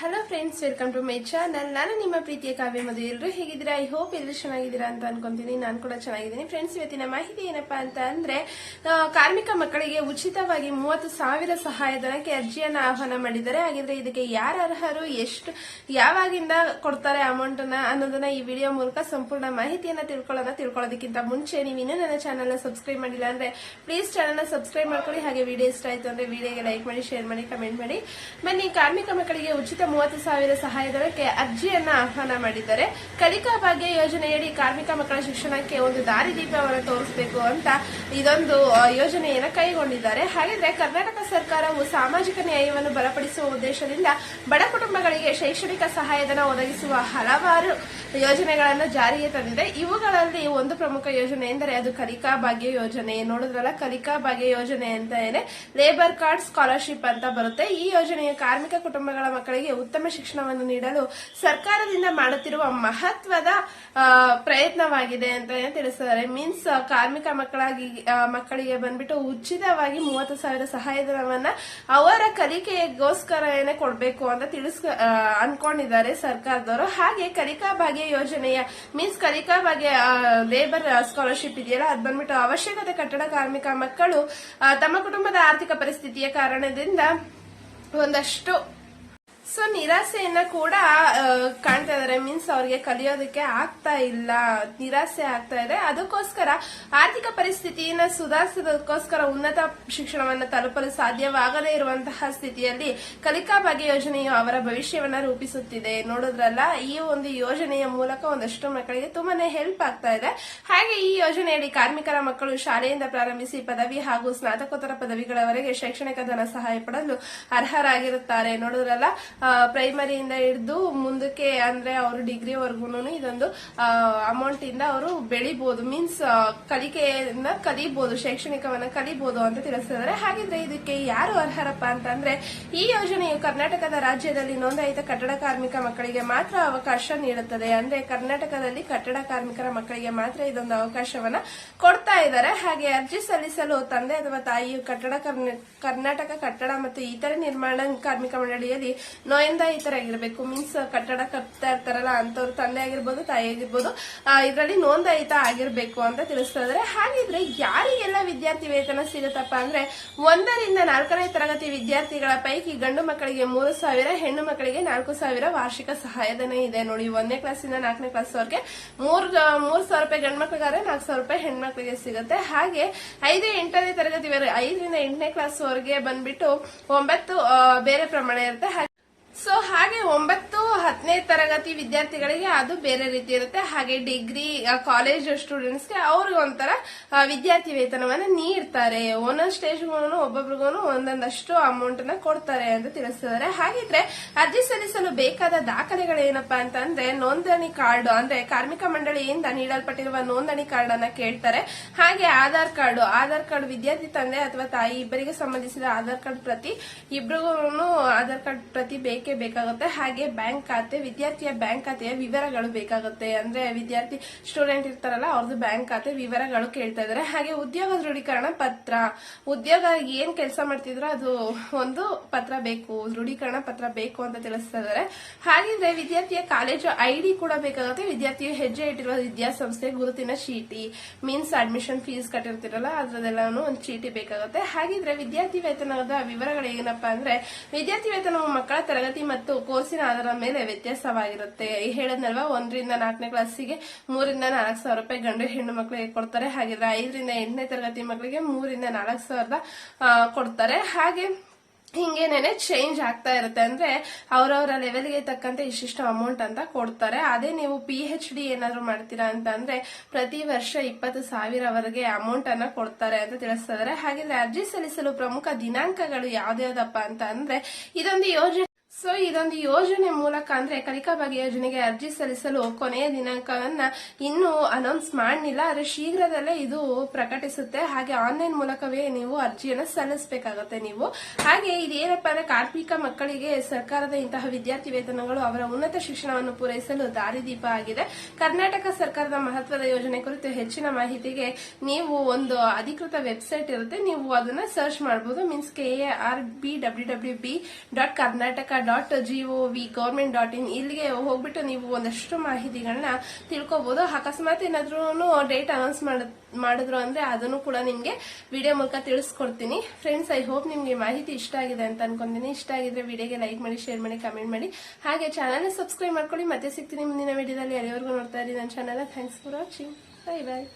Hello friends welcome to my channel ನಾನು ನಿಮ್ಮ ಪ್ರೀತಿಯ ಕಾವ್ಯ ಮದುವೆ ಎಲ್ಲರೂ ಹೇಗಿದ್ದೀರಾ? ಐ ಹೋಪ್ ಎಲ್ಲರೂ ಚೆನ್ನಾಗಿದ್ದೀರಾ ಅಂತ ಅನ್ಕೊಂತೀನಿ. ನಾನು ಕೂಡ ಚೆನ್ನಾಗಿದ್ದೀನಿ. ಫ್ರೆಂಡ್ಸ್ ಇವತ್ತಿನ ಮಾಹಿತಿ ಏನಪ್ಪಾ ಅಂತ ಅಂದ್ರೆ ಕಾರ್ಮಿಕ ಮಕ್ಕಳಿಗೆ ಉಚಿತವಾಗಿ ಮೂವತ್ತು ಸಾವಿರ ಸಹಾಯಧನಕ್ಕೆ ಅರ್ಜಿಯನ್ನ ಆಹ್ವಾನ ಮಾಡಿದ್ದಾರೆ. ಹಾಗಿದ್ರೆ ಇದಕ್ಕೆ ಯಾರು ಅರ್ಹರು, ಎಷ್ಟು, ಯಾವಾಗಿಂದ ಕೊಡ್ತಾರೆ ಅಮೌಂಟ್ನ ಅನ್ನೋದನ್ನ ಈ ವಿಡಿಯೋ ಮೂಲಕ ಸಂಪೂರ್ಣ ಮಾಹಿತಿಯನ್ನ ತಿಳ್ಕೊಳ್ಳೋಣ. ತಿಳ್ಕೊಳ್ಳೋದಕ್ಕಿಂತ ಮುಂಚೆ ನೀವು ಇನ್ನೂ ನನ್ನ ಚಾನಲ್ನ ಸಬ್ಸ್ಕ್ರೈಬ್ ಮಾಡಿಲ್ಲ ಅಂದ್ರೆ ಪ್ಲೀಸ್ ಚಾನಲ್ನ ಸಬ್ಸ್ಕ್ರೈಬ್ ಮಾಡ್ಕೊಳ್ಳಿ. ಹಾಗೆ ವಿಡಿಯೋ ಇಷ್ಟ ಆಯ್ತು ಅಂದ್ರೆ ವಿಡಿಯೋಗೆ ಲೈಕ್ ಮಾಡಿ ಶೇರ್ ಮಾಡಿ ಕಮೆಂಟ್ ಮಾಡಿ. ಬನ್ನಿ, ಕಾರ್ಮಿಕ ಮಕ್ಕಳಿಗೆ ಉಚಿತ ಮೂವತ್ತು ಸಾವಿರ ಸಹಾಯಧನಕ್ಕೆ ಅರ್ಜಿಯನ್ನ ಆಹ್ವಾನ ಮಾಡಿದ್ದಾರೆ. ಕಲಿಕಾ ಭಾಗ್ಯ ಯೋಜನೆಯಡಿ ಕಾರ್ಮಿಕ ಮಕ್ಕಳ ಶಿಕ್ಷಣಕ್ಕೆ ಒಂದು ದಾರಿದೀಪವನ್ನು ತೋರಿಸಬೇಕು ಅಂತ ಇದೊಂದು ಯೋಜನೆಯನ್ನು ಕೈಗೊಂಡಿದ್ದಾರೆ. ಹಾಗಿದ್ರೆ ಕರ್ನಾಟಕ ಸರ್ಕಾರವು ಸಾಮಾಜಿಕ ನ್ಯಾಯವನ್ನು ಬಲಪಡಿಸುವ ಉದ್ದೇಶದಿಂದ ಬಡ ಕುಟುಂಬಗಳಿಗೆ ಶೈಕ್ಷಣಿಕ ಸಹಾಯಧನ ಒದಗಿಸುವ ಹಲವಾರು ಯೋಜನೆಗಳನ್ನು ಜಾರಿಗೆ ತಂದಿದೆ. ಇವುಗಳಲ್ಲಿ ಒಂದು ಪ್ರಮುಖ ಯೋಜನೆ ಎಂದರೆ ಅದು ಕಲಿಕಾ ಭಾಗ್ಯ ಯೋಜನೆ. ನೋಡಿದ್ರಲ್ಲ, ಕಲಿಕಾ ಭಾಗ್ಯ ಯೋಜನೆ ಅಂತ ಏನೇ ಲೇಬರ್ ಕಾರ್ಡ್ ಸ್ಕಾಲರ್ಶಿಪ್ ಅಂತ ಬರುತ್ತೆ. ಈ ಯೋಜನೆಯ ಕಾರ್ಮಿಕ ಕುಟುಂಬಗಳ ಮಕ್ಕಳಿಗೆ ಉತ್ತಮ ಶಿಕ್ಷಣವನ್ನು ನೀಡಲು ಸರ್ಕಾರದಿಂದ ಮಾಡುತ್ತಿರುವ ಮಹತ್ವದ ಪ್ರಯತ್ನವಾಗಿದೆ ಅಂತ ತಿಳಿಸಿದ್ದಾರೆ. ಮೀನ್ಸ್ ಕಾರ್ಮಿಕ ಮಕ್ಕಳಾಗಿ ಮಕ್ಕಳಿಗೆ ಬಂದ್ಬಿಟ್ಟು ಉಚಿತವಾಗಿ ಮೂವತ್ತು ಸಾವಿರ ಸಹಾಯಧನವನ್ನ ಅವರ ಕಲಿಕೆಗೋಸ್ಕರ ಏನೇ ಕೊಡಬೇಕು ಅಂತ ತಿಳಿಸ್ ಅನ್ಕೊಂಡಿದ್ದಾರೆ ಸರ್ಕಾರದವರು. ಹಾಗೆ ಕಲಿಕಾ ಭಾಗ್ಯ ಯೋಜನೆಯ ಮೀನ್ಸ್ ಕಲಿಕಾ ಭಾಗ್ಯ ಲೇಬರ್ ಸ್ಕಾಲರ್ಶಿಪ್ ಇದೆಯಲ್ಲ, ಅದು ಬಂದ್ಬಿಟ್ಟು ಅವಶ್ಯಕತೆ ಕಟ್ಟಡ ಕಾರ್ಮಿಕ ಮಕ್ಕಳು ತಮ್ಮ ಕುಟುಂಬದ ಆರ್ಥಿಕ ಪರಿಸ್ಥಿತಿಯ ಕಾರಣದಿಂದ ಒಂದಷ್ಟು ಸೊ ನಿರಾಸೆಯನ್ನ ಕೂಡ ಕಾಣ್ತಾ ಇದಾರೆ. ಮೀನ್ಸ್ ಅವ್ರಿಗೆ ಕಲಿಯೋದಕ್ಕೆ ಆಗ್ತಾ ಇಲ್ಲ. ನಿರಾಸೆ ಆಗ್ತಾ ಇದೆ. ಅದಕ್ಕೋಸ್ಕರ ಆರ್ಥಿಕ ಪರಿಸ್ಥಿತಿಯನ್ನ ಸುಧಾರಿಸೋದಕ್ಕೋಸ್ಕರ ಉನ್ನತ ಶಿಕ್ಷಣವನ್ನ ತಲುಪಲು ಸಾಧ್ಯವಾಗದೇ ಇರುವಂತಹ ಸ್ಥಿತಿಯಲ್ಲಿ ಕಲಿಕಾ ಭಾಗ್ಯ ಯೋಜನೆಯು ಅವರ ಭವಿಷ್ಯವನ್ನ ರೂಪಿಸುತ್ತಿದೆ. ನೋಡಿದ್ರಲ್ಲ, ಈ ಒಂದು ಯೋಜನೆಯ ಮೂಲಕ ಒಂದಷ್ಟು ಮಕ್ಕಳಿಗೆ ತುಂಬಾನೇ ಹೆಲ್ಪ್ ಆಗ್ತಾ ಇದೆ. ಹಾಗೆ ಈ ಯೋಜನೆಯಲ್ಲಿ ಕಾರ್ಮಿಕರ ಮಕ್ಕಳು ಶಾಲೆಯಿಂದ ಪ್ರಾರಂಭಿಸಿ ಪದವಿ ಹಾಗೂ ಸ್ನಾತಕೋತ್ತರ ಪದವಿಗಳವರೆಗೆ ಶೈಕ್ಷಣಿಕ ಧನ ಸಹಾಯ ಪಡೆಯಲು ಅರ್ಹರಾಗಿರುತ್ತಾರೆ. ನೋಡಿದ್ರಲ್ಲ ಪ್ರೈಮರಿಯಿಂದ ಹಿಡಿದು ಮುಂದಕ್ಕೆ ಅಂದ್ರೆ ಅವರು ಡಿಗ್ರಿವರೆಗೂ ಇದೊಂದು ಅಮೌಂಟ್ ಇಂದ ಅವರು ಬೆಳಿಬಹುದು ಮೀನ್ಸ್ ಕಲಿಕೆಯಿಂದ ಕಲಿಬಹುದು ಶೈಕ್ಷಣಿಕವನ್ನ ಕಲಿಬಹುದು ಅಂತ ತಿಳಿಸಿದ್ದಾರೆ ಹಾಗಿದ್ರೆ ಇದಕ್ಕೆ ಯಾರು ಅರ್ಹರಪ್ಪ ಅಂತಂದ್ರೆ, ಈ ಯೋಜನೆಯು ಕರ್ನಾಟಕದ ರಾಜ್ಯದಲ್ಲಿ ನೋಂದಾಯಿತ ಕಟ್ಟಡ ಕಾರ್ಮಿಕ ಮಕ್ಕಳಿಗೆ ಮಾತ್ರ ಅವಕಾಶ ನೀಡುತ್ತದೆ. ಅಂದ್ರೆ ಕರ್ನಾಟಕದಲ್ಲಿ ಕಟ್ಟಡ ಕಾರ್ಮಿಕರ ಮಕ್ಕಳಿಗೆ ಮಾತ್ರ ಇದೊಂದು ಅವಕಾಶವನ್ನ ಕೊಡ್ತಾ ಇದ್ದಾರೆ. ಹಾಗೆ ಅರ್ಜಿ ಸಲ್ಲಿಸಲು ತಂದೆ ಅಥವಾ ತಾಯಿಯು ಕಟ್ಟಡ ಕರ್ನ- ಕರ್ನಾಟಕ ಕಟ್ಟಡ ಮತ್ತು ಇತರೆ ನಿರ್ಮಾಣ ಕಾರ್ಮಿಕ ಮಂಡಳಿಯಲ್ಲಿ ನೋಂದಾಯಿತರಾಗಿರ್ಬೇಕು ಮೀನ್ಸ್ ಕಟ್ಟಡ ಕಟ್ತಾ ಇರ್ತಾರಲ್ಲ, ಅಂತವ್ರ ತಂದೆ ಆಗಿರ್ಬೋದು, ತಾಯಿ ಆಗಿರ್ಬೋದು ಇದರಲ್ಲಿ ನೋಂದಾಯಿತ ಆಗಿರ್ಬೇಕು ಅಂತ ತಿಳಿಸ್ತಾ ಇದ್ದಾರೆ ಹಾಗಿದ್ರೆ ಯಾರಿಗೆಲ್ಲ ವಿದ್ಯಾರ್ಥಿ ವೇತನ ಸಿಗುತ್ತಪ್ಪ ಅಂದ್ರೆ, ಒಂದರಿಂದ ನಾಲ್ಕನೇ ತರಗತಿ ವಿದ್ಯಾರ್ಥಿಗಳ ಪೈಕಿ ಗಂಡು ಮಕ್ಕಳಿಗೆ ಮೂರು ಸಾವಿರ, ಹೆಣ್ಣು ಮಕ್ಕಳಿಗೆ ನಾಲ್ಕು ಸಾವಿರ ವಾರ್ಷಿಕ ಸಹಾಯಧನ ಇದೆ. ನೋಡಿ, ಒಂದನೇ ಕ್ಲಾಸಿಂದ ನಾಲ್ಕನೇ ಕ್ಲಾಸ್ ಅವ್ರಿಗೆ ಮೂರ್ ಮೂರ್ ಸಾವಿರ ರೂಪಾಯಿ ಗಂಡು ಮಕ್ಕಳಿಗಾದ್ರೆ ನಾಲ್ಕು ಸಾವಿರ ರೂಪಾಯಿ ಹೆಣ್ಮಕ್ಳಿಗೆ ಸಿಗುತ್ತೆ. ಹಾಗೆ ಐದು, ಎಂಟನೇ ತರಗತಿ ಐದರಿಂದ ಎಂಟನೇ ಕ್ಲಾಸ್ ವರೆಗೆ ಬಂದ್ಬಿಟ್ಟು ಒಂಬತ್ತು ಬೇರೆ ಪ್ರಮಾಣ ಇರುತ್ತೆ. ಸೊ ಹಾಗೆ ಒಂಬತ್ತು ಹತ್ತನೇ ತರಗತಿ ವಿದ್ಯಾರ್ಥಿಗಳಿಗೆ ಅದು ಬೇರೆ ರೀತಿ ಇರುತ್ತೆ. ಹಾಗೆ ಡಿಗ್ರಿ ಕಾಲೇಜ್ ಸ್ಟೂಡೆಂಟ್ಸ್ಗೆ ಅವ್ರಿಗೆ ಒಂಥರ ವಿದ್ಯಾರ್ಥಿ ವೇತನವನ್ನ ನೀಡ್ತಾರೆ. ಒಂದೊಂದು ಸ್ಟೇಜ್ಗೂ ಒಬ್ಬೊಬ್ರಿಗೂ ಒಂದೊಂದಷ್ಟು ಅಮೌಂಟ್ನ ಕೊಡ್ತಾರೆ ಅಂತ ತಿಳಿಸ್ತಿದ್ದಾರೆ. ಹಾಗಿದ್ರೆ ಅರ್ಜಿ ಸಲ್ಲಿಸಲು ಬೇಕಾದ ದಾಖಲೆಗಳೇನಪ್ಪ ಅಂತ ಅಂದ್ರೆ ನೋಂದಣಿ ಕಾರ್ಡ್, ಅಂದ್ರೆ ಕಾರ್ಮಿಕ ಮಂಡಳಿಯಿಂದ ನೀಡಲ್ಪಟ್ಟಿರುವ ನೋಂದಣಿ ಕಾರ್ಡ್ ಅನ್ನ ಕೇಳ್ತಾರೆ. ಹಾಗೆ ಆಧಾರ್ ಕಾರ್ಡ್ ಆಧಾರ್ ಕಾರ್ಡ್ ವಿದ್ಯಾರ್ಥಿ ತಂದೆ ಅಥವಾ ತಾಯಿ ಇಬ್ಬರಿಗೆ ಸಂಬಂಧಿಸಿದ ಆಧಾರ್ ಕಾರ್ಡ್ ಪ್ರತಿ ಇಬ್ರಿಗೂ ಆಧಾರ್ ಕಾರ್ಡ್ ಪ್ರತಿ ಬೇಕೇ ಬೇಕಾಗುತ್ತೆ. ಹಾಗೆ ಬ್ಯಾಂಕ್ ಖಾತೆ ವಿದ್ಯಾರ್ಥಿಯ ಬ್ಯಾಂಕ್ ಖಾತೆಯ ವಿವರಗಳು ಬೇಕಾಗುತ್ತೆ. ಅಂದ್ರೆ ವಿದ್ಯಾರ್ಥಿ ಸ್ಟೂಡೆಂಟ್ ಇರ್ತಾರಲ್ಲ ಅವ್ರದ್ದು ಬ್ಯಾಂಕ್ ಖಾತೆ ವಿವರಗಳು ಕೇಳ್ತಾ ಇದಾರೆ. ಹಾಗೆ ಉದ್ಯೋಗ ದೃಢೀಕರಣ ಪತ್ರ. ಉದ್ಯೋಗ ಏನ್ ಕೆಲಸ ಮಾಡ್ತಿದ್ರೋ ಅದು ಒಂದು ಪತ್ರ ಬೇಕು. ದೃಢೀಕರಣ ಪತ್ರ ಬೇಕು ಅಂತ ತಿಳಿಸ್ತಾ ಇದಾರೆ. ಹಾಗಿದ್ರೆ ವಿದ್ಯಾರ್ಥಿಯ ಕಾಲೇಜು ಐಡಿ ಕೂಡ ಬೇಕಾಗುತ್ತೆ. ವಿದ್ಯಾರ್ಥಿಯು ಹೆಜ್ಜೆ ಇಟ್ಟಿರುವ ವಿದ್ಯಾಸಂಸ್ಥೆ ಗುರುತಿನ ಚೀಟಿ, ಮೀನ್ಸ್ ಅಡ್ಮಿಷನ್ ಫೀಸ್ ಕಟ್ಟಿರ್ತಿರಲ್ಲ ಅದ್ರದೆಲ್ಲಾನು ಒಂದು ಚೀಟಿ ಬೇಕಾಗುತ್ತೆ. ಹಾಗಿದ್ರೆ ವಿದ್ಯಾರ್ಥಿ ವೇತನದ ವಿವರಗಳು ಏನಪ್ಪಾ ಅಂದ್ರೆ, ವಿದ್ಯಾರ್ಥಿ ವೇತನವು ಮಕ್ಕಳ ತರಗತಿ ಮತ್ತು ಕೋರ್ಸಿನ ಆಧಾರದ ಮೇಲೆ ವ್ಯತ್ಯಾಸವಾಗಿರುತ್ತೆ ಹೇಳದ್ನಲ್ವಾ, ಒಂದರಿಂದ ನಾಲ್ಕನೇ ಕ್ಲಾಸಿಗೆ ಮೂರಿಂದ ನಾಲ್ಕು ಸಾವಿರ ರೂಪಾಯಿ ಗಂಡು ಹೆಣ್ಣು ಮಕ್ಕಳಿಗೆ ಕೊಡ್ತಾರೆ. ಹಾಗಿದ್ರೆ ಐದರಿಂದ ಎಂಟನೇ ತರಗತಿ ಮಕ್ಕಳಿಗೆ ಮೂರಿಂದ ನಾಲ್ಕು ಸಾವಿರದ ಕೊಡ್ತಾರೆ. ಹಾಗೆ ಹಿಂಗೇನೇನೆ ಚೇಂಜ್ ಆಗ್ತಾ ಇರುತ್ತೆ. ಅಂದ್ರೆ ಅವರವರ ಲೆವೆಲ್ಗೆ ತಕ್ಕಂತೆ ಇಷ್ಟಿಷ್ಟು ಅಮೌಂಟ್ ಅಂತ ಕೊಡ್ತಾರೆ. ಅದೇ ನೀವು ಪಿ ಎಚ್ ಡಿ ಏನಾದ್ರು ಮಾಡ್ತೀರಾ ಅಂತ ಅಂದ್ರೆ ಪ್ರತಿ ವರ್ಷ ಇಪ್ಪತ್ತು ಸಾವಿರವರೆಗೆ ಅಮೌಂಟ್ ಅನ್ನ ಕೊಡ್ತಾರೆ ಅಂತ ತಿಳಿಸ್ತಾ ಇದಾರೆ. ಹಾಗಿದ್ರೆ ಅರ್ಜಿ ಸಲ್ಲಿಸಲು ಪ್ರಮುಖ ದಿನಾಂಕಗಳು ಯಾವ್ದಾವ್ದಪ್ಪ ಅಂತ ಅಂದ್ರೆ ಇದೊಂದು ಯೋಜನೆ ಸೊ ಇದೊಂದು ಯೋಜನೆ ಮೂಲಕ ಅಂದ್ರೆ ಕಲಿಕಾ ಭಾಗ್ಯ ಯೋಜನೆಗೆ ಅರ್ಜಿ ಸಲ್ಲಿಸಲು ಕೊನೆಯ ದಿನಾಂಕವನ್ನ ಇನ್ನೂ ಅನೌನ್ಸ್ ಮಾಡಲಿಲ್ಲ. ಆದ್ರೆ ಶೀಘ್ರದಲ್ಲೇ ಇದು ಪ್ರಕಟಿಸುತ್ತೆ. ಹಾಗೆ ಆನ್ಲೈನ್ ಮೂಲಕವೇ ನೀವು ಅರ್ಜಿಯನ್ನು ಸಲ್ಲಿಸಬೇಕಾಗುತ್ತೆ ನೀವು. ಹಾಗೆ ಇದೇನಪ್ಪ ಅಂದ್ರೆ ಕಾರ್ಮಿಕ ಮಕ್ಕಳಿಗೆ ಸರ್ಕಾರದ ಇಂತಹ ವಿದ್ಯಾರ್ಥಿ ವೇತನಗಳು ಅವರ ಉನ್ನತ ಶಿಕ್ಷಣವನ್ನು ಪೂರೈಸಲು ದಾರಿದೀಪ ಆಗಿದೆ. ಕರ್ನಾಟಕ ಸರ್ಕಾರದ ಮಹತ್ವದ ಯೋಜನೆ ಕುರಿತು ಹೆಚ್ಚಿನ ಮಾಹಿತಿಗೆ ನೀವು ಒಂದು ಅಧಿಕೃತ ವೆಬ್ಸೈಟ್ ಇರುತ್ತೆ. ನೀವು ಅದನ್ನ ಸರ್ಚ್ ಮಾಡಬಹುದು means K A R B W W B dot Karnataka dot G O V government dot in ಇಲ್ಲಿಗೆ ಹೋಗ್ಬಿಟ್ಟು ನೀವು ಒಂದಷ್ಟು ಮಾಹಿತಿಗಳನ್ನ ತಿಳ್ಕೊಬಹುದು ಅಕಸ್ಮಾತ್ ಏನಾದ್ರೂ ಡೇಟ್ ಅನೌನ್ಸ್ ಮಾಡಿದ್ರು ಅಂದ್ರೆ ಅದನ್ನು ಕೂಡ ನಿಮ್ಗೆ ವಿಡಿಯೋ ಮೂಲಕ ತಿಳಿಸ್ಕೊಡ್ತೀನಿ. ಫ್ರೆಂಡ್ಸ್ ಐ ಹೋಪ್ ನಿಮ್ಗೆ ಮಾಹಿತಿ ಇಷ್ಟ ಆಗಿದೆ ಅಂತ ಅನ್ಕೊಂತೀನಿ. ಇಷ್ಟ ಆಗಿದ್ರೆ ವಿಡಿಯೋಗೆ ಲೈಕ್ ಮಾಡಿ ಶೇರ್ ಮಾಡಿ ಕಮೆಂಟ್ ಮಾಡಿ. ಹಾಗೆ ಚಾನಲ್ ಸಬ್ಸ್ಕ್ರೈಬ್ ಮಾಡ್ಕೊಳ್ಳಿ. ಮತ್ತೆ ಸಿಗ್ತೀನಿ ಮುಂದಿನ ವಿಡಿಯೋದಲ್ಲಿ ಅಲ್ಲಿವರೆಗೂ ನೋಡ್ತಾ ಇದ್ದೀನಿ ನನ್ನ channel thanks for watching bye bye